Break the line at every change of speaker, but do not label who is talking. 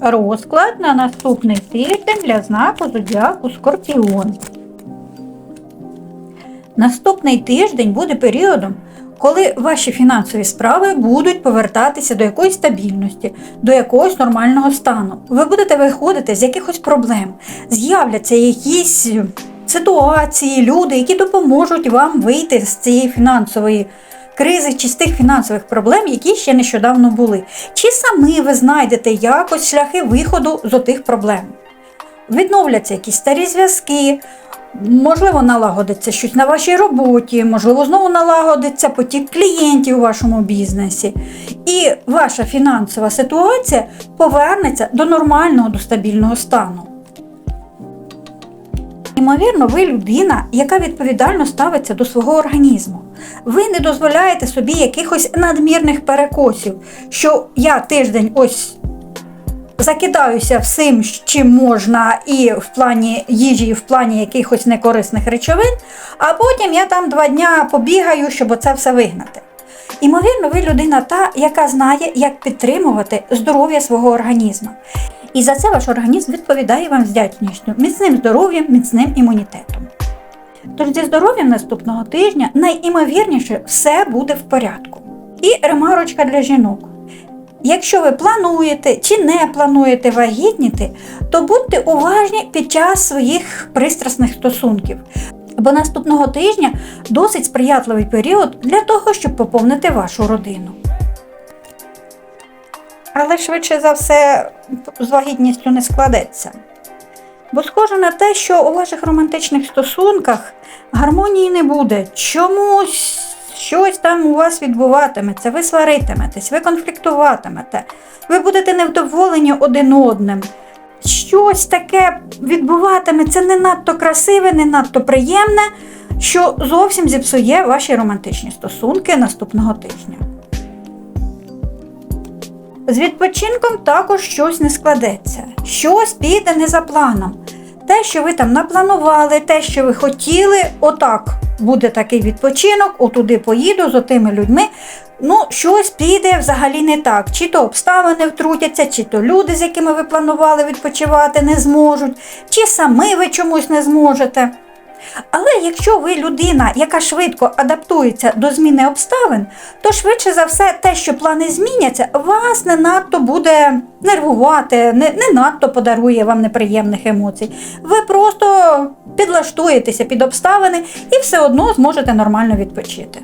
розклад на наступний тиждень для знаку зодіаку Скорпіон. Наступний тиждень буде періодом, коли ваші фінансові справи будуть повертатися до якоїсь стабільності, до якогось нормального стану. Ви будете виходити з якихось проблем, з'являться якісь ситуації, люди, які допоможуть вам вийти з цієї фінансової кризи чи з тих фінансових проблем, які ще нещодавно були. Чи самі ви знайдете якось шляхи виходу з отих проблем? Відновляться якісь старі зв'язки, можливо, налагодиться щось на вашій роботі, можливо, знову налагодиться потік клієнтів у вашому бізнесі. І ваша фінансова ситуація повернеться до нормального, до стабільного стану. Ймовірно, ви людина, яка відповідально ставиться до свого організму. Ви не дозволяєте собі якихось надмірних перекосів, що я тиждень ось закидаюся всім, чим можна, і в плані їжі, і в плані якихось некорисних речовин, а потім я там два дня побігаю, щоб оце все вигнати. Імовірно, ви людина та, яка знає, як підтримувати здоров'я свого організму. І за це ваш організм відповідає вам вдячністю, міцним здоров'ям, міцним імунітетом. Тож зі здоров'ям наступного тижня найімовірніше все буде в порядку. І ремарочка для жінок. Якщо ви плануєте чи не плануєте вагітніти, то будьте уважні під час своїх пристрасних стосунків. Бо наступного тижня досить сприятливий період для того, щоб поповнити вашу родину. Але швидше за все з вагітністю не складеться. Бо схоже на те, що у ваших романтичних стосунках гармонії не буде. Чомусь щось там у вас відбуватиметься, ви сваритиметесь, ви конфліктуватимете, ви будете невдоволені один одним. Щось таке відбуватиметься не надто красиве, не надто приємне, що зовсім зіпсує ваші романтичні стосунки наступного тижня. З відпочинком також щось не складеться, щось піде не за планом. Те, що ви там напланували, те, що ви хотіли, отак буде такий відпочинок, отуди поїду з отими людьми. Ну, щось піде взагалі не так. Чи то обставини втрутяться, чи то люди, з якими ви планували відпочивати, не зможуть, чи самі ви чомусь не зможете. Але якщо ви людина, яка швидко адаптується до зміни обставин, то швидше за все те, що плани зміняться, вас не надто буде нервувати, не, не надто подарує вам неприємних емоцій. Ви просто підлаштуєтеся під обставини і все одно зможете нормально відпочити.